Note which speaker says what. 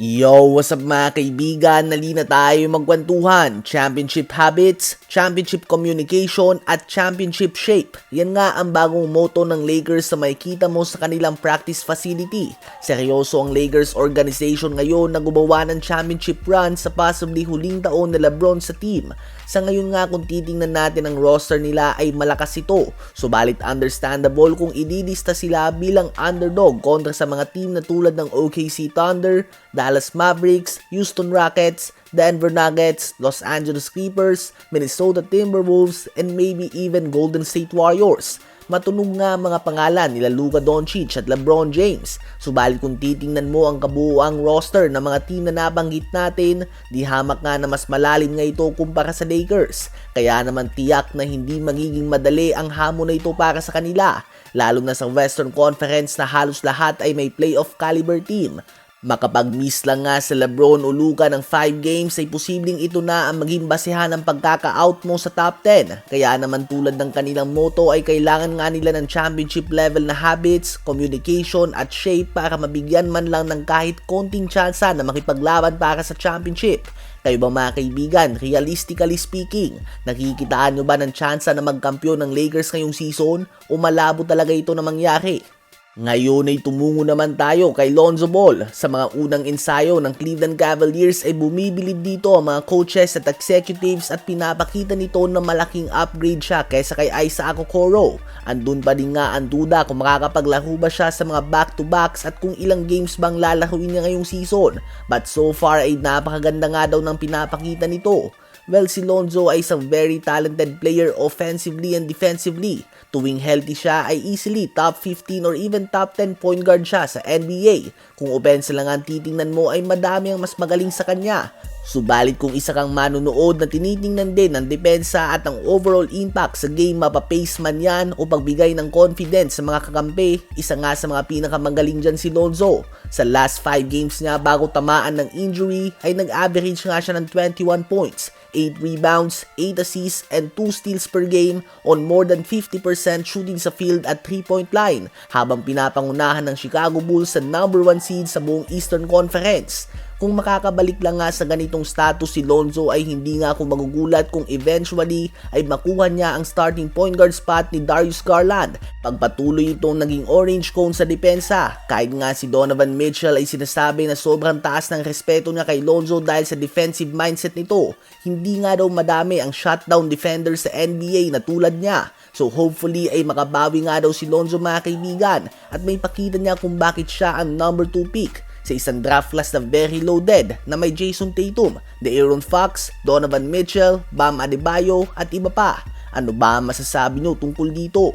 Speaker 1: Yo, what's up mga kaibigan? Nali na tayo magkwentuhan. Championship habits, championship communication, at championship shape. Yan nga ang bagong motto ng Lakers na makikita mo sa kanilang practice facility. Seryoso ang Lakers organization ngayon na gumawa ng championship run sa possibly huling taon na Lebron sa team. Sa ngayon nga kung titingnan natin ang roster nila ay malakas ito. Subalit understandable kung ididista sila bilang underdog kontra sa mga team na tulad ng OKC Thunder, Dallas Mavericks, Houston Rockets, Denver Nuggets, Los Angeles Clippers, Minnesota Timberwolves, and maybe even Golden State Warriors. Matunog nga mga pangalan nila Luka Doncic at LeBron James. Subalit kung titingnan mo ang kabuuang roster ng mga team na nabanggit natin, di hamak nga na mas malalim nga ito kumpara sa Lakers. Kaya naman tiyak na hindi magiging madali ang hamon na ito para sa kanila, lalo na sa Western Conference na halos lahat ay may playoff caliber team. Makapag-miss lang nga sa Lebron o Luka ng 5 games ay posibleng ito na ang maging basehan ng pagkaka-out mo sa top 10. Kaya naman tulad ng kanilang motto ay kailangan nga nila ng championship level na habits, communication at shape para mabigyan man lang ng kahit konting tsansa na makipaglaban para sa championship. Kayo ba mga kaibigan, realistically speaking, nakikitaan nyo ba ng tsansa na magkampiyon ng Lakers ngayong season o malabo talaga ito na mangyari? Ngayon ay tumungo naman tayo kay Lonzo Ball. Sa mga unang ensayo ng Cleveland Cavaliers ay bumibilib dito ang mga coaches at executives at pinapakita nito na malaking upgrade siya kaysa kay Isaac Okoro. Andun pa din nga ang duda kung makakapaglaro ba siya sa mga back-to-backs at kung ilang games bang lalaruin niya ngayong season. But so far ay napakaganda nga daw ng pinapakita nito. Well, si Lonzo ay isang very talented player offensively and defensively. Tuwing healthy siya ay easily top 15 or even top 10 point guard siya sa NBA. Kung offense lang ang titingnan mo ay madami ang mas magaling sa kanya. Subalit kung isa kang manunood na tinitingnan din ang depensa at ang overall impact sa game mapapace man yan o pagbigay ng confidence sa mga kakampi, isa nga sa mga pinakamagaling dyan si Lonzo. Sa last 5 games niya bago tamaan ng injury ay nag-average nga siya ng 21 points, 8 rebounds, 8 assists, and 2 steals per game on more than 50% shooting sa field at 3-point line habang pinapangunahan ng Chicago Bulls sa number 1 seed sa buong Eastern Conference. Kung makakabalik lang nga sa ganitong status si Lonzo ay hindi nga ako magugulat kung eventually ay makuha niya ang starting point guard spot ni Darius Garland. Pagpatuloy itong naging orange cone sa depensa, kahit nga si Donovan Mitchell ay sinasabi na sobrang taas ng respeto niya kay Lonzo dahil sa defensive mindset nito. Hindi nga daw madami ang shutdown defender sa NBA na tulad niya. So hopefully ay makabawi nga daw si Lonzo mga kaibigan at may pakita niya kung bakit siya ang number 2 pick sa isang draft class na very loaded na may Jason Tatum, De'Aaron Fox, Donovan Mitchell, Bam Adebayo at iba pa. Ano ba masasabi nyo tungkol dito?